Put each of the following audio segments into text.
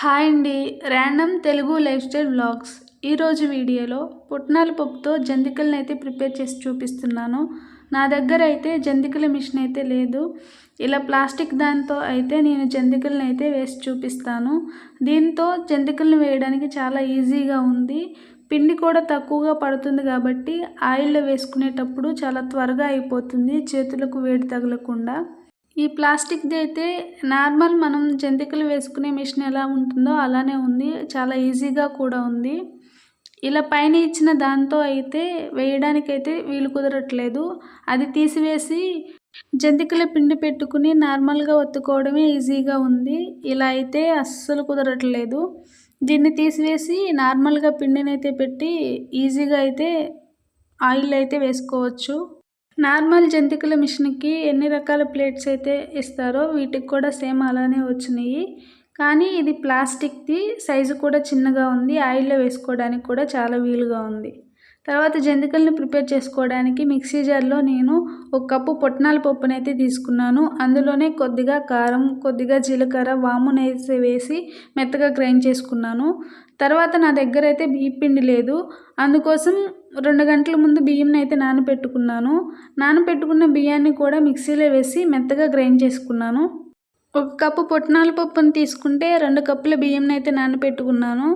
Hi అండి. Random Telugu lifestyle vlogs. ఈరోజు వీడియోలో పుట్నాల పప్పుతో జంతికలను అయితే ప్రిపేర్ చేసి చూపిస్తున్నాను. నా దగ్గర అయితే జంతికల మిషన్ అయితే లేదు. ఇలా ప్లాస్టిక్ దాంతో అయితే నేను జంతికలను అయితే వేసి చూపిస్తాను. దీంతో జంతికలను వేయడానికి చాలా ఈజీగా ఉంది. పిండి కూడా తక్కువగా పడుతుంది కాబట్టి ఆయిల్లో వేసుకునేటప్పుడు చాలా త్వరగా అయిపోతుంది. చేతులకు వేడి తగలకుండా. ఈ ప్లాస్టిక్ది అయితే నార్మల్ మనం జంతికలు వేసుకునే మిషన్ ఎలా ఉంటుందో అలానే ఉంది. చాలా ఈజీగా కూడా ఉంది. ఇలా పైన ఇచ్చిన దాంతో అయితే వేయడానికైతే వీలు కుదరట్లేదు. అది తీసివేసి జంతికల పిండి పెట్టుకుని నార్మల్గా ఒత్తుకోవడమే ఈజీగా ఉంది. ఇలా అయితే అస్సలు కుదరట్లేదు. దీన్ని తీసివేసి నార్మల్గా పిండిని అయితే పెట్టి ఈజీగా అయితే ఆయిల్ అయితే వేసుకోవచ్చు. నార్మల్ జంతికల మిషన్కి ఎన్ని రకాల ప్లేట్స్ అయితే ఇస్తారో వీటికి కూడా సేమ్ అలానే వచ్చినాయి. కానీ ఇది ప్లాస్టిక్ది సైజు కూడా చిన్నగా ఉంది. ఆయిల్లో వేసుకోవడానికి కూడా చాలా వీలుగా ఉంది. తర్వాత జంతికల్ని ప్రిపేర్ చేసుకోవడానికి మిక్సీ జార్లో నేను ఒక కప్పు పొట్నాల పప్పునైతే తీసుకున్నాను. అందులోనే కొద్దిగా కారం కొద్దిగా జీలకర్ర వామునైతే వేసి మెత్తగా గ్రైండ్ చేసుకున్నాను. తర్వాత నా దగ్గర అయితే బియ్య పిండి లేదు. అందుకోసం రెండు గంటల ముందు బియ్యంని అయితే నానబెట్టుకున్నాను నానబెట్టుకున్న బియ్యాన్ని కూడా మిక్సీలో వేసి మెత్తగా గ్రైండ్ చేసుకున్నాను. ఒక కప్పు పొట్నాల పప్పును తీసుకుంటే రెండు కప్పుల బియ్యంని అయితే నానబెట్టుకున్నాను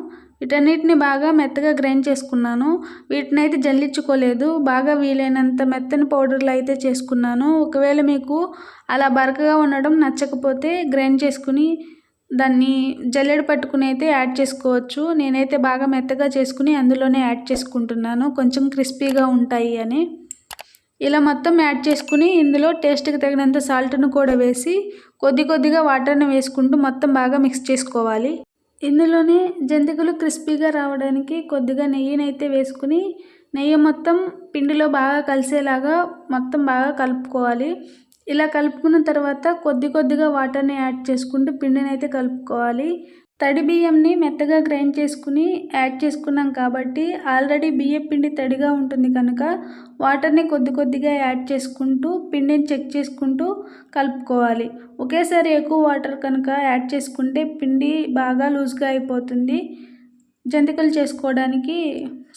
వీటన్నిటిని బాగా మెత్తగా గ్రైండ్ చేసుకున్నాను. వీటిని అయితే జల్లించుకోలేదు. బాగా వీలైనంత మెత్తని పౌడర్లు అయితే చేసుకున్నాను. ఒకవేళ మీకు అలా బరకగా ఉండడం నచ్చకపోతే గ్రైండ్ చేసుకుని దాన్ని జల్లెడ పట్టుకుని అయితే యాడ్ చేసుకోవచ్చు. నేనైతే బాగా మెత్తగా చేసుకుని అందులోనే యాడ్ చేసుకుంటున్నాను. కొంచెం క్రిస్పీగా ఉంటాయి అని. ఇలా మొత్తం యాడ్ చేసుకుని ఇందులో టేస్ట్కి తగినంత సాల్ట్ను కూడా వేసి కొద్ది కొద్దిగా వాటర్ని వేసుకుంటూ మొత్తం బాగా మిక్స్ చేసుకోవాలి. ఇందులోనే జంతికలు క్రిస్పీగా రావడానికి కొద్దిగా నెయ్యిని అయితే వేసుకుని నెయ్యి మొత్తం పిండిలో బాగా కలిసేలాగా మొత్తం బాగా కలుపుకోవాలి. ఇలా కలుపుకున్న తర్వాత కొద్ది కొద్దిగా వాటర్ని యాడ్ చేసుకుంటూ పిండిని అయితే కలుపుకోవాలి. తడి బియ్యంని మెత్తగా గ్రైండ్ చేసుకుని యాడ్ చేసుకున్నాం కాబట్టి ఆల్రెడీ బియ్యం పిండి తడిగా ఉంటుంది కనుక వాటర్ని కొద్ది కొద్దిగా యాడ్ చేసుకుంటూ పిండిని చెక్ చేసుకుంటూ కలుపుకోవాలి. ఒకేసారి ఎక్కువ వాటర్ కనుక యాడ్ చేసుకుంటే పిండి బాగా లూజ్గా అయిపోతుంది. జంతికలు చేసుకోవడానికి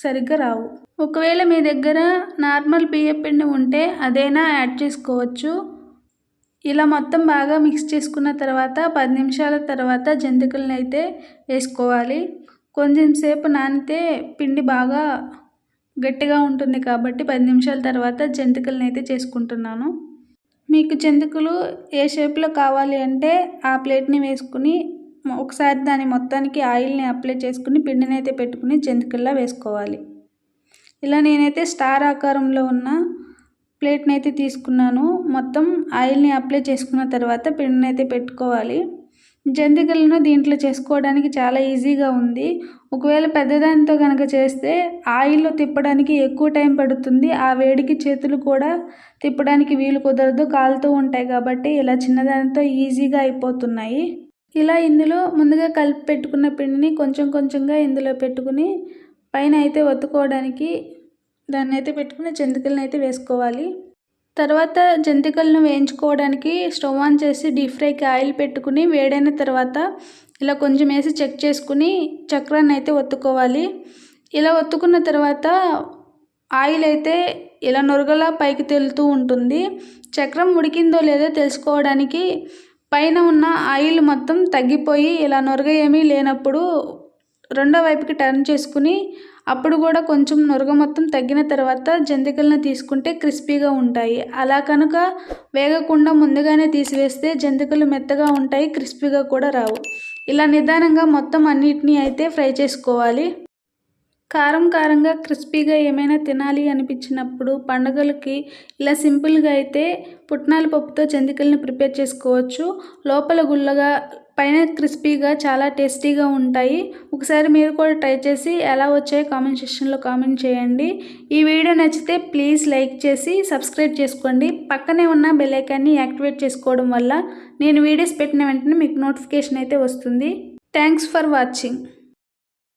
సరిగ్గా రావు. ఒకవేళ మీ దగ్గర నార్మల్ బియ్యం పిండి ఉంటే అదైనా యాడ్ చేసుకోవచ్చు. ఇలా మొత్తం బాగా మిక్స్ చేసుకున్న తర్వాత పది నిమిషాల తర్వాత జంతికలను అయితే వేసుకోవాలి. కొంచెం సేపు నానితే పిండి బాగా గట్టిగా ఉంటుంది కాబట్టి పది నిమిషాల తర్వాత జంతికలను అయితే చేసుకుంటున్నాను. మీకు జంతికలు ఏ షేప్లో కావాలి అంటే ఆ ప్లేట్ని వేసుకుని ఒకసారి దాని మొత్తానికి ఆయిల్ని అప్లై చేసుకుని పిండిని అయితే పెట్టుకుని జంతికల్లా వేసుకోవాలి. ఇలా నేనైతే స్టార్ ఆకారంలో ఉన్న ప్లేట్ని అయితే తీసుకున్నాను. మొత్తం ఆయిల్ని అప్లై చేసుకున్న తర్వాత పిండిని అయితే పెట్టుకోవాలి. జంతికలను దీంట్లో చేసుకోవడానికి చాలా ఈజీగా ఉంది. ఒకవేళ పెద్దదానితో కనుక చేస్తే ఆయిల్లో తిప్పడానికి ఎక్కువ టైం పడుతుంది. ఆ వేడికి చేతులు కూడా తిప్పడానికి వీలు కుదరదు. కాలుతూ ఉంటాయి కాబట్టి ఇలా చిన్నదానితో ఈజీగా అయిపోతున్నాయి. ఇలా ఇందులో ముందుగా కలిపి పెట్టుకున్న పిండిని కొంచెం కొంచెంగా ఇందులో పెట్టుకుని పైన అయితే ఒత్తుకోవడానికి దాన్ని అయితే పెట్టుకుని జంతికలను అయితే వేసుకోవాలి. తర్వాత జంతికలను వేయించుకోవడానికి స్టవ్ ఆన్ చేసి డీప్ ఫ్రైకి ఆయిల్ పెట్టుకుని వేడైన తర్వాత ఇలా కొంచెం వేసి చెక్ చేసుకుని చక్రాన్ని అయితే ఒత్తుకోవాలి. ఇలా ఒత్తుకున్న తర్వాత ఆయిల్ అయితే ఇలా నొరగలా పైకి తేలుతూ ఉంటుంది. చక్రం ఉడికిందో లేదో తెలుసుకోవడానికి పైన ఉన్న ఆయిల్ మొత్తం తగ్గిపోయి ఇలా నొరగ ఏమీ లేనప్పుడు రెండో వైపుకి టర్న్ చేసుకుని అప్పుడు కూడా కొంచెం నురగ మొత్తం తగ్గిన తర్వాత జంతికలను తీసుకుంటే క్రిస్పీగా ఉంటాయి. అలా కనుక వేగకుండా ముందుగానే తీసివేస్తే జంతికలు మెత్తగా ఉంటాయి క్రిస్పీగా కూడా రావు. ఇలా నిదానంగా మొత్తం అన్నిటినీ అయితే ఫ్రై చేసుకోవాలి. కారం కారంగా క్రిస్పీగా ఏమైనా తినాలి అనిపించినప్పుడు పండుగలకి ఇలా సింపుల్గా అయితే పుట్నాల పప్పుతో జంతికల్ని ప్రిపేర్ చేసుకోవచ్చు. లోపల గుల్లగా పైన క్రిస్పీగా చాలా టేస్టీగా ఉంటాయి. ఒకసారి మీరు కూడా ట్రై చేసి ఎలా వచ్చాయో కామెంట్ సెక్షన్లో కామెంట్ చేయండి. ఈ వీడియో నచ్చితే ప్లీజ్ లైక్ చేసి సబ్స్క్రైబ్ చేసుకోండి. పక్కనే ఉన్న బెల్లైకాన్ని యాక్టివేట్ చేసుకోవడం వల్ల నేను వీడియోస్ పెట్టిన వెంటనే మీకు నోటిఫికేషన్ అయితే వస్తుంది. Thanks for watching.